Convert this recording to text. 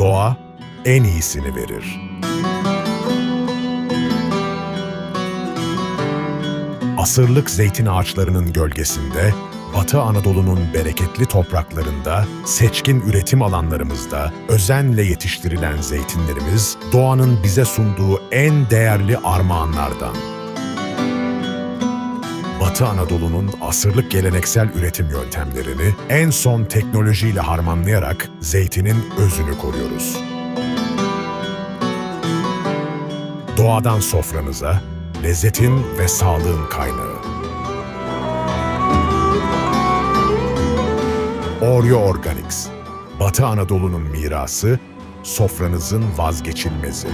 Doğa en iyisini verir. Asırlık zeytin ağaçlarının gölgesinde, Batı Anadolu'nun bereketli topraklarında, seçkin üretim alanlarımızda özenle yetiştirilen zeytinlerimiz, doğanın bize sunduğu en değerli armağanlardan. Batı Anadolu'nun asırlık geleneksel üretim yöntemlerini en son teknolojiyle harmanlayarak zeytinin özünü koruyoruz. Doğadan sofranıza, lezzetin ve sağlığın kaynağı. Oreo Organics, Batı Anadolu'nun mirası, sofranızın vazgeçilmezi.